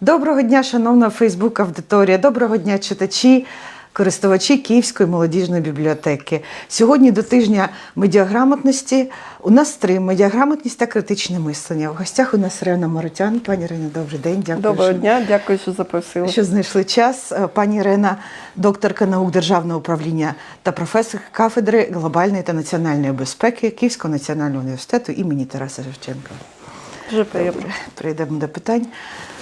Доброго дня, шановна Фейсбук аудиторія. Доброго дня, читачі, користувачі Київської молодіжної бібліотеки. Сьогодні до тижня медіаграмотності. У нас три медіаграмотність та критичне мислення. В гостях у нас Рена Моротян. Пані Рена, добрий день. Дякую. Доброго що- дня, дякую, що запросили. що знайшли час. Е, Пані Ірена, докторка наук державного управління та професор кафедри глобальної та національної безпеки Київського національного університету імені Тараса Шевченка. Дуже приємно. Перейдемо до питань.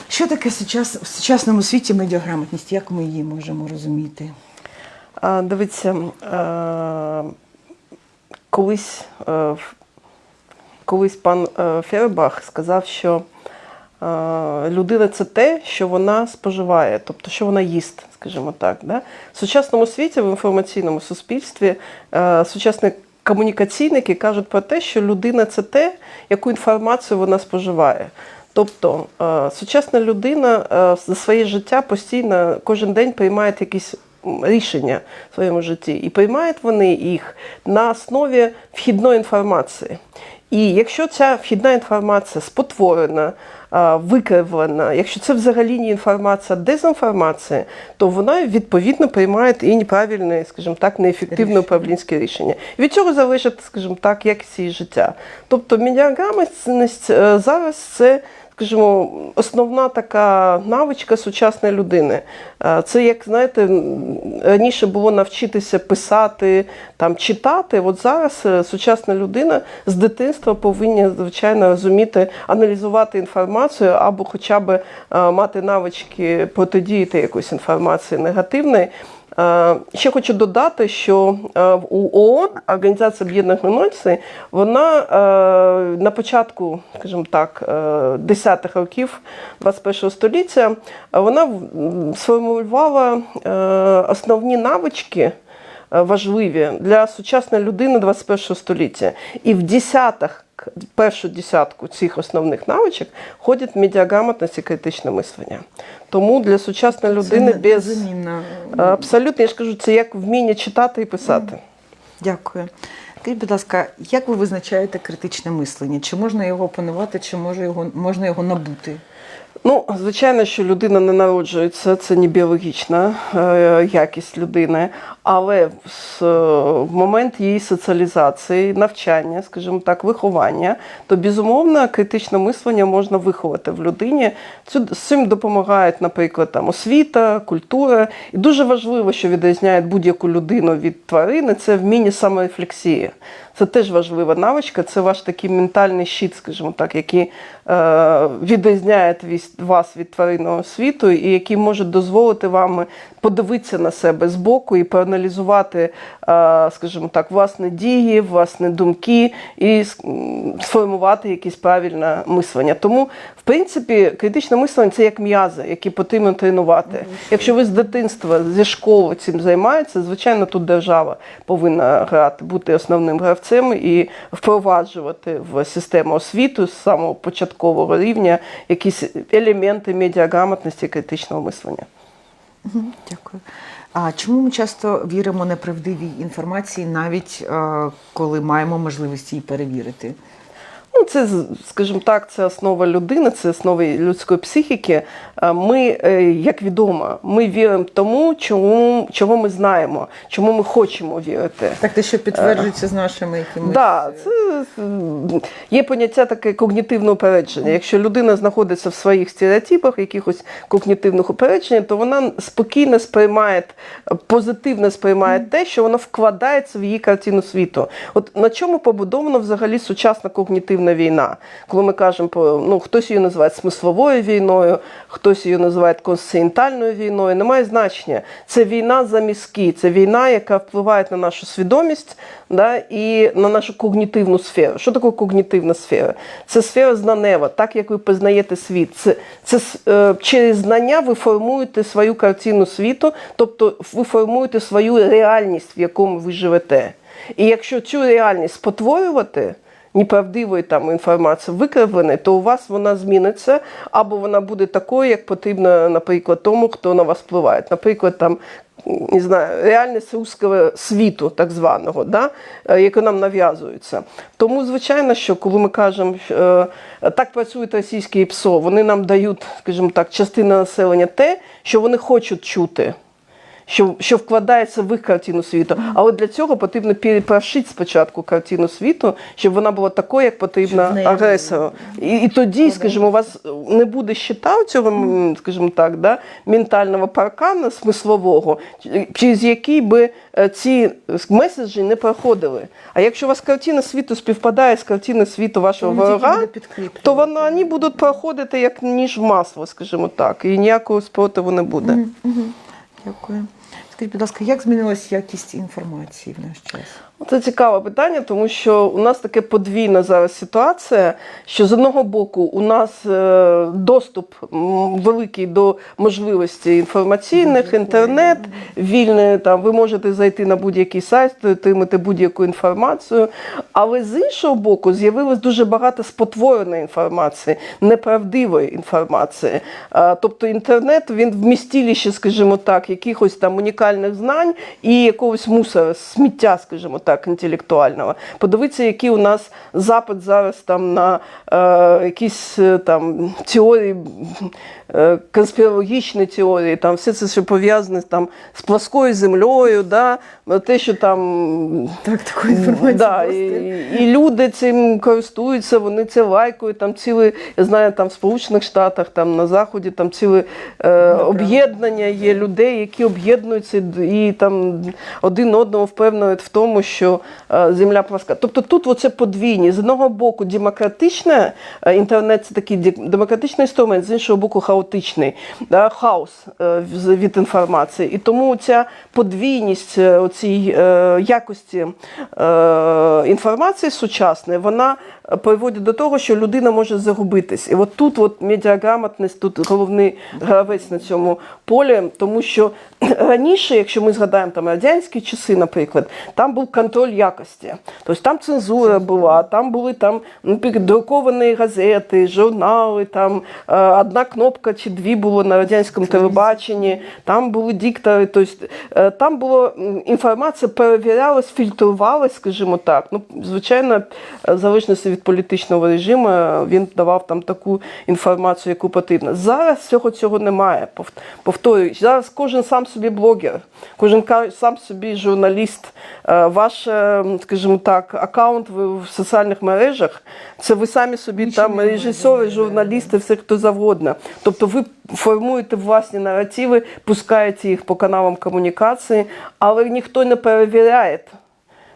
Що таке сучас, в сучасному світі медіаграмотність? Як ми її можемо розуміти? А, Дивіться, е, колись, в- колись пан Фербах сказав, що е, людина це те, що вона споживає, тобто що вона їсть, скажімо так. Да? В сучасному світі, в інформаційному суспільстві, е, сучасні комунікаційники кажуть про те, що людина це те, яку інформацію вона споживає. Тобто е, сучасна людина е, за своє життя постійно кожен день приймає якісь рішення в своєму житті, і приймають вони їх на основі вхідної інформації. І якщо ця вхідна інформація спотворена, а, викривлена, якщо це взагалі не інформація, дезінформація, то вона відповідно приймає і неправильне, скажімо так, неефективне управлінське рішення. Від цього залежить, скажімо так, якість її життя. Тобто медіаграмотність е, зараз це. Скажімо, основна така навичка сучасної людини. Е, Це як знаєте, раніше було навчитися писати, там читати. От зараз е, сучасна людина з дитинства повинна звичайно розуміти, аналізувати інформацію або хоча б е, мати навички протидіяти якоїсь інформації негативної. Е, Ще хочу додати, що е, у ООН, Організація Об'єднаних Націй, вона е, на початку, скажімо так, е, 10-х років 21 століття вона сформулювала основні навички важливі для сучасної людини 21 століття. І в десятах, першу десятку цих основних навичок входять медіаграмотність і критичне мислення. Тому для сучасної людини Це без незамінно. Абсолютно, я ж кажу, це як вміння читати і писати. Дякую. Скажіть, будь ласка, як ви визначаєте критичне мислення? Чи можна його опанувати, чи може його, можна його набути? Ну, звичайно, що людина не народжується, це не біологічна е, якість людини, але е, в момент її соціалізації, навчання, скажімо так, виховання, то безумовно критичне мислення можна виховати в людині. Цю, з цим допомагають, наприклад, там освіта, культура. І дуже важливо, що відрізняє будь-яку людину від тварини, це вміння саморефлексії. Це теж важлива навичка, це ваш такий ментальний щит, скажімо так, який е, відрізняє вас від тваринного світу і який може дозволити вам подивитися на себе збоку і проаналізувати, е, скажімо так, власні дії, власні думки і сформувати якесь правильне мислення. Тому, в принципі, критичне мислення це як м'язи, які потрібно тренувати. Якщо ви з дитинства, зі школи цим займаєтеся, звичайно, тут держава повинна грати, бути основним гравцем і впроваджувати в систему освіту з самого початкового рівня якісь елементи медіаграмотності і критичного мислення. Дякую. А чому ми часто віримо неправдивій інформації, навіть е, коли маємо можливість її перевірити? Ну, це, скажімо так, це основа людини, це основа людської психіки. Е, Ми, е, як відомо, ми віримо тому, чому, чого ми знаємо, чому ми хочемо вірити. Так, те, що підтверджується з нашими якимись. Да, це є поняття таке когнітивне упередження. Якщо людина знаходиться в своїх стереотипах, якихось когнітивних упереджень, то вона спокійно сприймає, позитивно сприймає те, що воно вкладається в її картину світу. От на чому побудована взагалі сучасна когнітивна війна? Коли ми кажемо ну хтось її називає смисловою війною, хтось її називає консцентальною війною, немає значення. Це війна за мізки, це війна, яка впливає на нашу свідомість да, і на нашу когнітивну сферу. Що таке когнітивна сфера? Це сфера знанева, так як ви познаєте світ. Це, це е, через знання ви формуєте свою картину світу, тобто ви формуєте свою реальність, в якому ви живете. І якщо цю реальність спотворювати, неправдивої там інформації викривленої, то у вас вона зміниться, або вона буде такою, як потрібно, наприклад, тому, хто на вас впливає. Наприклад, там не знаю, реальність руського світу, так званого, да, е, яке нам нав'язується. Тому, звичайно, що коли ми кажемо, що, е, так працюють російські ПСО, вони нам дають, скажімо так, частина населення те, що вони хочуть чути. Що, що вкладається в їх картину світу. Але для цього потрібно перепрошити спочатку картину світу, щоб вона була такою, як потрібно агресору. І, і тоді, скажімо, у вас не буде щита цього, скажімо так, да, ментального паркана смислового, через який би е, ці меседжі не проходили. А якщо у вас картина світу співпадає з картиною світу вашого ворога, то вони, вони будуть проходити як ніж в масло, скажімо так, і ніякого спротиву не буде. Дякую. Скажіть, будь ласка, як змінилась якість інформації в наш час? Це цікаве питання, тому що у нас таке подвійна зараз ситуація, що з одного боку у нас е, доступ великий до можливостей інформаційних, інтернет, вільний, там ви можете зайти на будь-який сайт, отримати будь-яку інформацію. Але з іншого боку, з'явилось дуже багато спотвореної інформації, неправдивої інформації. Тобто інтернет він вмістилище, скажімо так, якихось там унікальних знань і якогось мусора, сміття, скажімо так, інтелектуального. Подивіться, який у нас запит зараз там на е, якісь е, там теорії, конспірологічні теорії, там все це, що пов'язане там з плоскою землею, да, те, що там Так, такої інформації. Да, і, і люди цим користуються, вони це лайкають. Там ціле, я знаю, там в Сполучених Штатах, там на Заході, там ціле е, об'єднання є людей, які об'єднуються і там один одного впевнюють в тому, що е, земля пласка. Тобто тут оце подвійні. З одного боку, демократичне е, інтернет це такий демократичний інструмент, з іншого боку, хаотичний, да, хаос е, від інформації. І тому ця подвійність е, оцій е, якості інформації сучасної, вона приводить до того, що людина може загубитись. І от тут от медіаграмотність, тут головний гравець на цьому полі, тому що раніше, якщо ми згадаємо там радянські часи, наприклад, там був контроль якості. Тобто там цензура була, там були там наприклад, друковані газети, журнали, там одна кнопка чи дві було на радянському телебаченні, там були диктори. Тобто е, там було інформація перевірялась, фільтрувалась, скажімо так. Ну, звичайно, е, в залежності від політичного режиму е, він давав там таку інформацію, яку потрібно. Зараз всього цього немає. Повторюю, зараз кожен сам собі блогер, кожен сам собі журналіст. Ваш, скажімо так, аккаунт в в соціальних мережах це ви самі собі Нічого там режисери, журналісти, все хто завгодно. Тобто ви формуєте власні наративи, пускаєте їх по каналам комунікації, але ніхто не перевіряє.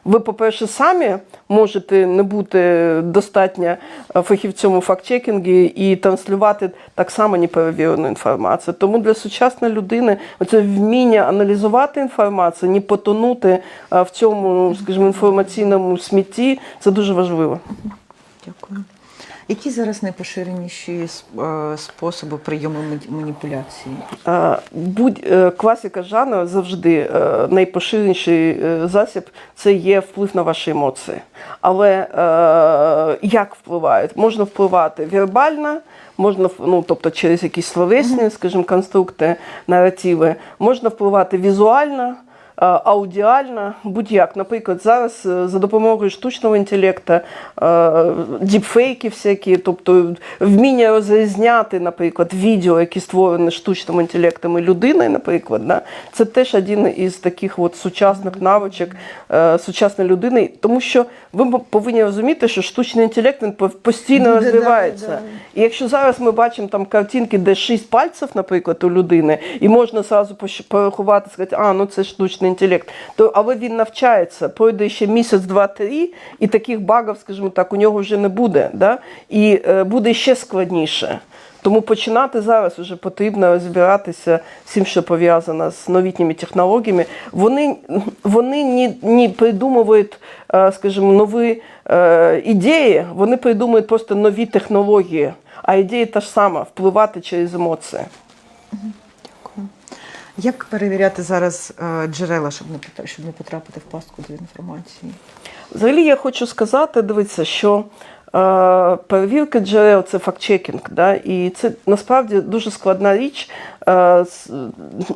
Ви, по-перше, самі можете не бути достатньо е, фахівцем у фактчекінгі і транслювати так само неперевірену інформацію. Тому для сучасної людини це вміння аналізувати інформацію, не потонути е, в цьому, скажімо, інформаційному смітті, це дуже важливо. Дякую. Які зараз найпоширеніші е, способи прийому маніпуляції? Будь е, класика жанру завжди е, найпоширеніший засіб це є вплив на ваші емоції. Але як впливають? Можна впливати вербально, можна ну, тобто через якісь словесні, скажімо, конструкти, наративи, можна впливати візуально. Аудіально, будь-як. Наприклад, зараз е, за допомогою штучного інтелекту, е, діпфейки всякі, тобто вміння розрізняти, наприклад, відео, які створені штучним інтелектом і людиною, наприклад, да, це теж один із таких от сучасних навичок е, сучасної людини. Тому що ви повинні розуміти, що штучний інтелект він постійно розвивається. І якщо зараз ми бачимо там картинки, де шість пальців, наприклад, у людини, і можна зразу порахувати, сказати, а ну це штучний інтелект, то але він навчається, пройде ще місяць, два-три, і таких багів, скажімо так, у нього вже не буде. Да? І е, буде ще складніше. Тому починати зараз вже потрібно розбиратися всім, що пов'язано з новітніми технологіями. Вони, вони не, не придумують, е, скажімо, нові е, ідеї, вони придумують просто нові технології. А ідея та ж сама впливати через емоції. Як перевіряти зараз е, джерела, щоб не щоб не потрапити в пастку до інформації? Взагалі я хочу сказати, дивіться, що Е, Перевірка джерел це фактчекінг, да? і це насправді дуже складна річ. Е,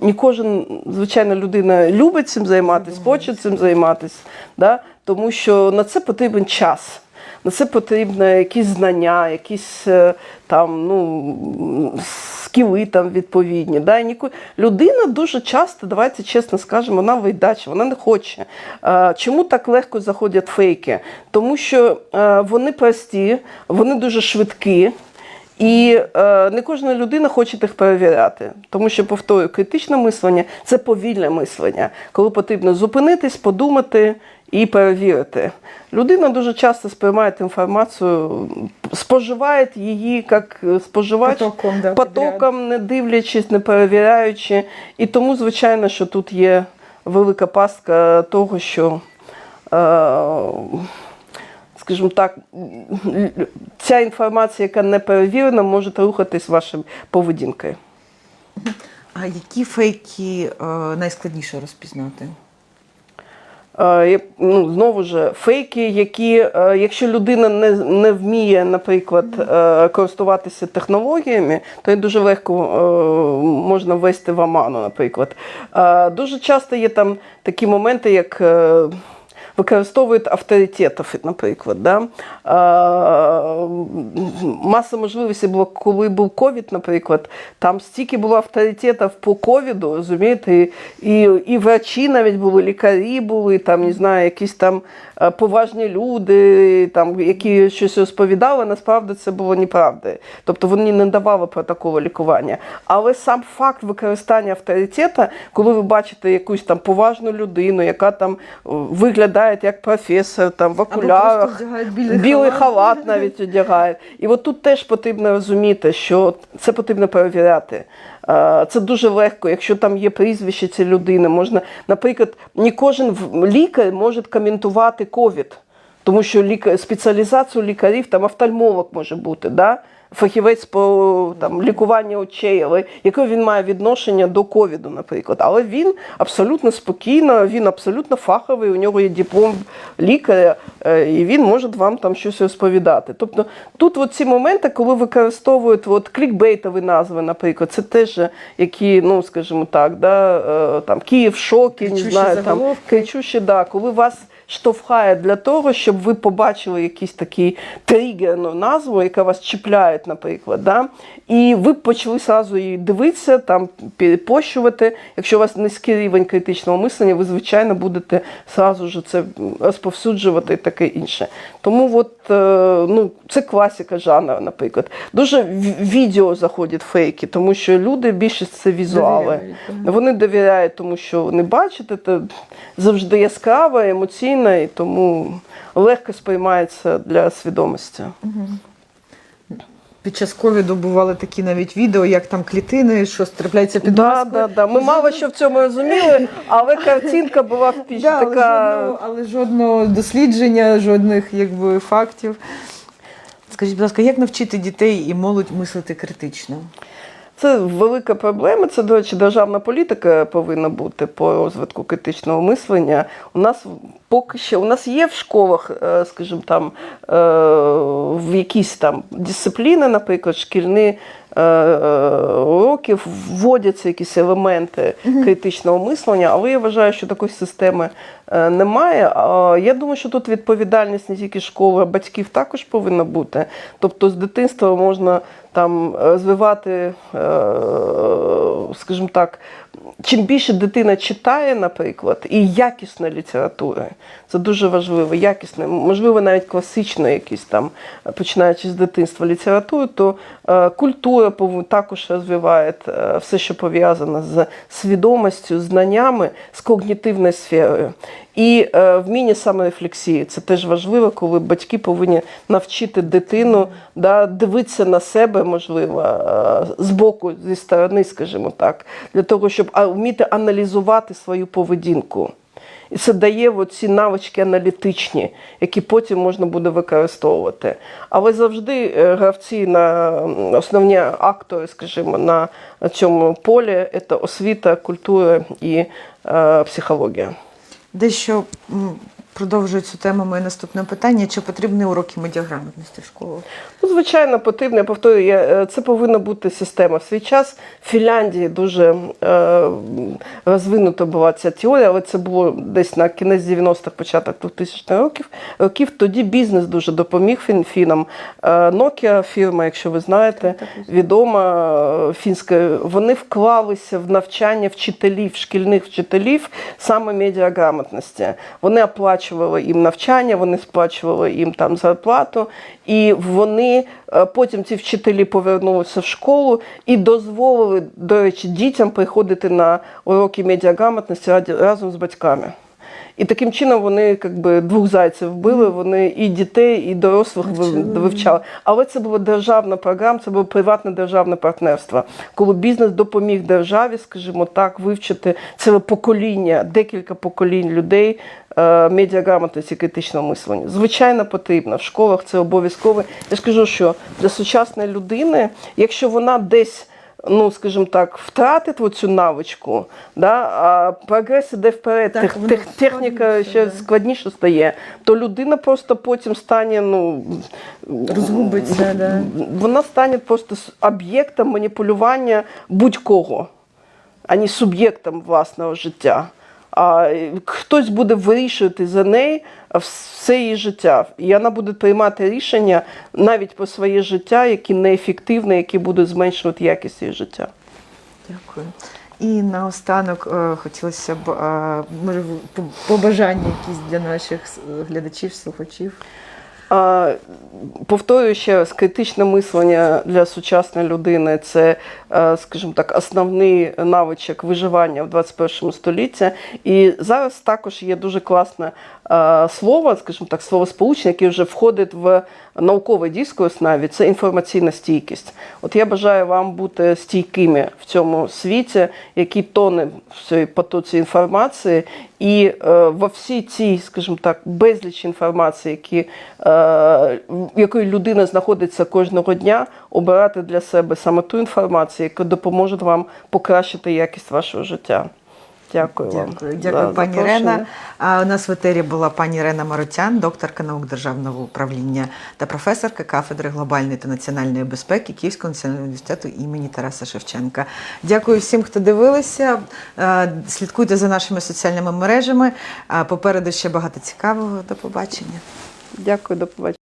Не кожен, звичайно, людина любить цим займатися, хоче цим займатися, да? тому що на це потрібен час. На це потрібно якісь знання, якісь е, там, ну, скіли там відповідні. Да? І. Людина дуже часто, давайте чесно скажемо, вона вийдача, вона не хоче. Е, Чому так легко заходять фейки? Тому що е, вони прості, вони дуже швидкі. І е, не кожна людина хоче їх перевіряти, тому що повторюю, критичне мислення це повільне мислення, коли потрібно зупинитись, подумати і перевірити. Людина дуже часто сприймає інформацію, споживає її як споживач Потоком, да, потоком, не дивлячись, не перевіряючи. І тому, звичайно, що тут є велика пастка того, що. Е, скажімо так, ця інформація, яка не перевірена, може рухатись вашою поведінкою. А які фейки е, найскладніше розпізнати? Е, ну, знову ж фейки, які, е, якщо людина не, не вміє, наприклад, користуватися технологіями, то її дуже легко можна ввести в оману, наприклад. Дуже часто є там такі моменти, як. Е, Використовують авторитетів, наприклад. Да? Маса можливостей було, коли був ковід, наприклад, там стільки було авторитетів по ковіду, розумієте, і, і, і врачі навіть були, лікарі були, там, не знаю, якісь там е, поважні люди, там, які щось розповідали, насправді це було неправда. Тобто вони не давали протоколу лікування. Але сам факт використання авторитета, коли ви бачите якусь там поважну людину, яка там о, виглядає як професор, там в окулярах, білий білий халат. халат навіть одягають. І от тут теж потрібно розуміти, що це потрібно перевіряти. Це дуже легко, якщо там є прізвище цієї людини. Можна, наприклад, не кожен лікар може коментувати ковід, тому що лікар, спеціалізацію лікарів там офтальмолог може бути. Да? Фахівець по там, лікуванню очей, але яке він має відношення до ковіду, наприклад. Але він абсолютно спокійно, він абсолютно фаховий, у нього є диплом лікаря, е, і він може вам там щось розповідати. Тобто тут от ці моменти, коли використовують от, клікбейтові назви, наприклад, це теж які, ну скажімо так, да, е, там Київ шокі, не знаю, там кричущі, да, коли вас штовхає для того, щоб ви побачили якийсь такий тригерну назву, яка вас чіпляє, наприклад, да? і ви почали сразу її дивитися, там перепощувати. Якщо у вас низький рівень критичного мислення, ви звичайно будете сразу це розповсюджувати і таке інше. Тому от, ну, це класика жанру, наприклад. Дуже в- відео заходять фейки, тому що люди більшість це візуали. Довіряють. Вони довіряють, тому що вони бачать, це завжди яскраво, емоційно, і тому легко сприймається для свідомості. Під час ковіду бували такі навіть відео, як там клітини, що стріпляється під Да, да, да. Ми мало що в цьому розуміли, але картинка була впіч Да, але, така. жодного, але жодного дослідження, жодних якби, фактів. Скажіть, будь ласка, як навчити дітей і молодь мислити критично? Це велика проблема. Це, до речі, державна політика повинна бути по розвитку критичного мислення. У нас поки що у нас є в школах, е, скажімо, там е, в якісь там дисципліни, наприклад, шкільні е, е, вводяться якісь елементи критичного мислення, але я вважаю, що такої системи е, немає. Я думаю, що тут відповідальність не тільки школи, а батьків також повинна бути. Тобто з дитинства можна там розвивати, скажімо так, чим більше дитина читає, наприклад, і якісної літератури, це дуже важливо, якісне, можливо, навіть класично якісь там, починаючи з дитинства літератури, то е, культура також розвиває е, все, що пов'язане з свідомістю, знаннями, з когнітивною сферою. І е, вміння саморефлексії це теж важливо, коли батьки повинні навчити дитину да, дивитися на себе, можливо, е, з боку, зі сторони, скажімо так, для того, щоб вміти аналізувати свою поведінку. І це дає ці навички аналітичні, які потім можна буде використовувати. Але завжди е, гравці на основні актори, скажімо, на цьому полі це освіта, культура і е, психологія. Дещо продовжую цю тему. Моє наступне питання: чи потрібні уроки медіаграмотності в школах? Ну, звичайно, потрібно. Я повторюю, е, це повинна бути система. В свій час в Фінляндії дуже е, розвинута була ця теорія, але це було десь на кінець 90-х, початок 2000-х років. років. Тоді бізнес дуже допоміг фін- фінам. Е, Nokia фірма, якщо ви знаєте, відома е, фінська, вони вклалися в навчання вчителів, шкільних вчителів саме медіаграмотності. Вони оплачували їм навчання, вони сплачували їм там зарплату, і вони е, потім ці вчителі повернулися в школу і дозволили, до речі, дітям приходити на уроки медіаграмотності разом з батьками. І таким чином вони якби двох зайців вбили. Вони і дітей, і дорослих ви- вивчали. Але це була державна програма, це було приватне державне партнерство. Коли бізнес допоміг державі, скажімо так, вивчити ціле покоління, декілька поколінь людей. е, Медіаграмотності і критичного мислення. Звичайно, потрібно. В школах це обов'язково. Я ж кажу, що для сучасної людини, якщо вона десь ну, скажімо так, втратить цю навичку, да, а прогрес іде вперед, Так, тех, тех, техніка ще да. складніше стає, то людина просто потім стане, ну, Розгубиться, да. вона стане просто об'єктом маніпулювання будь-кого, а не суб'єктом власного життя. А хтось буде вирішувати за неї все її життя. І вона буде приймати рішення навіть про своє життя, які неефективні, які будуть зменшувати якість її життя. Дякую. І наостанок е, хотілося б е, може побажання якісь для наших глядачів, слухачів. Повторюю ще раз, критичне мислення для сучасної людини це, скажімо так, основний навичок виживання в 21 столітті. І зараз також є дуже класне е, слово, скажімо так, словосполучення, яке вже входить в науковий дискурс навіть, це інформаційна стійкість. От я бажаю вам бути стійкими в цьому світі, який тоне в цій потоці інформації, і е, во всій цій, скажімо так, безліч інформації, які, е, якої людина знаходиться кожного дня, обирати для себе саме ту інформацію, яка допоможе вам покращити якість вашого життя. Дякую, вам. Дякую, дякую, пані. Рена. А у нас в етері була пані Рена Маротян, докторка наук державного управління та професорка кафедри глобальної та національної безпеки Київського національного університету імені Тараса Шевченка. Дякую всім, хто дивилися. Слідкуйте за нашими соціальними мережами. Попереду ще багато цікавого. До побачення. Дякую, до побачення.